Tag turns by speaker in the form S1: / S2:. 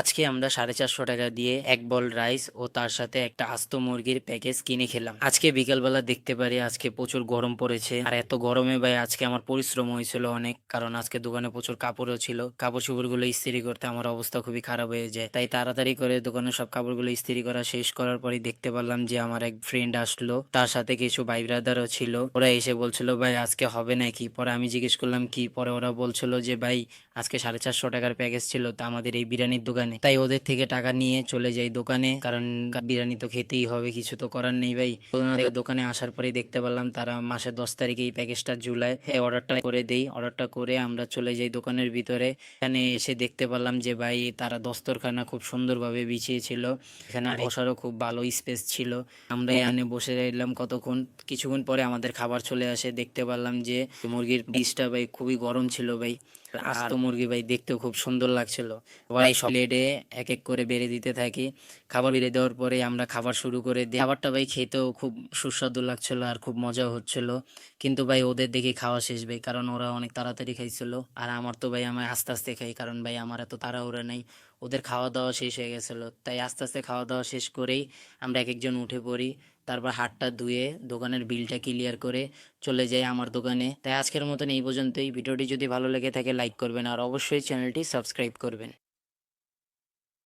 S1: আজকে আমরা সাড়ে চারশো টাকা দিয়ে এক বল রাইস ও তার সাথে একটা আস্ত মুরগির প্যাকেজ কিনে খেলাম। আজকে বিকালবেলা দেখতে পারি আজকে প্রচুর গরম পড়েছে। আর এত গরমে ভাই আজকে আমার পরিশ্রম হয়েছিল অনেক, কারণ আজকে দোকানে প্রচুর কাপড়ও ছিল। কাপড় চোপড়গুলো ইস্ত্রি করতে আমার অবস্থা খুবই খারাপ হয়ে যায়। তাই তাড়াতাড়ি করে দোকানে সব কাপড়গুলো ইস্ত্রি করা শেষ করার পরই দেখতে পারলাম যে আমার এক ফ্রেন্ড আসলো। তার সাথে কিছু ভাই ব্রাদারও ছিল। ওরা এসে বলছিল, ভাই, আজকে হবে নাকি? পরে আমি জিজ্ঞেস করলাম, কি? পরে ওরা বলছিল যে, ভাই, আজকে সাড়ে চারশো টাকার প্যাকেজ ছিল, তা আমাদের এই বিরিয়ানির দোকানে তাই ওদের থেকে টাকা নিয়ে চলে যাই দোকানে। কারণ বিরিয়ানি তো খেতেই হবে কিছু তো করার নেই ভাই। দোকানে আসার পরেই দেখতে পারলাম তারা মাসের দশ তারিখে এই প্যাকেজটা জুলাই। এই অর্ডারটা করে দেই। অর্ডারটা করে আমরা চলে যাই দোকানের ভিতরে। এখানে এসে দেখতে পারলাম যে ভাই তারা দস্তরখানা খুব সুন্দরভাবে বিছিয়েছিল। এখানে বসারও খুব ভালো স্পেস ছিল। আমরা এখানে বসে রইলাম কতক্ষণ? কিছুক্ষণ পরে আমাদের খাবার চলে আসে। দেখতে পারলাম যে মুরগির ডিশটা ভাই খুবই গরম ছিল ভাই। আস্ত মুরগি ভাই দেখতেও খুব সুন্দর লাগছিল। ভাই সব প্লেটে এক এক করে বেড়ে দিতে থাকি। খাবার বেড়ে দেওয়ার পরে আমরা খাবার শুরু করে দিই। খাবারটা ভাই খেতেও খুব সুস্বাদু লাগছিল আর খুব মজা হচ্ছিল। কিন্তু ভাই ওদের দেখে খাওয়া শেষ ভাই কারণ ওরা অনেক তাড়াতাড়ি খাইছিল। আর আমার তো ভাই আমার আস্তে আস্তে খাই কারণ ভাই আমার এত তাড়াহুড়া নেই। ওদের খাওয়া দাওয়া শেষ হয়ে গেছিল। তাই আস্তে আস্তে খাওয়া দাওয়া শেষ করেই আমরা এক একজন উঠে পড়ি। তারপর হাটটা ধুয়ে দোকানের বিলটা ক্লিয়ার করে চলে যাই আমার দোকানে। তাই আজকের মতন এই পর্যন্তই। ভিডিওটি যদি ভালো লেগে থাকে লাইক করবেন আর অবশ্যই চ্যানেলটি সাবস্ক্রাইব করবেন।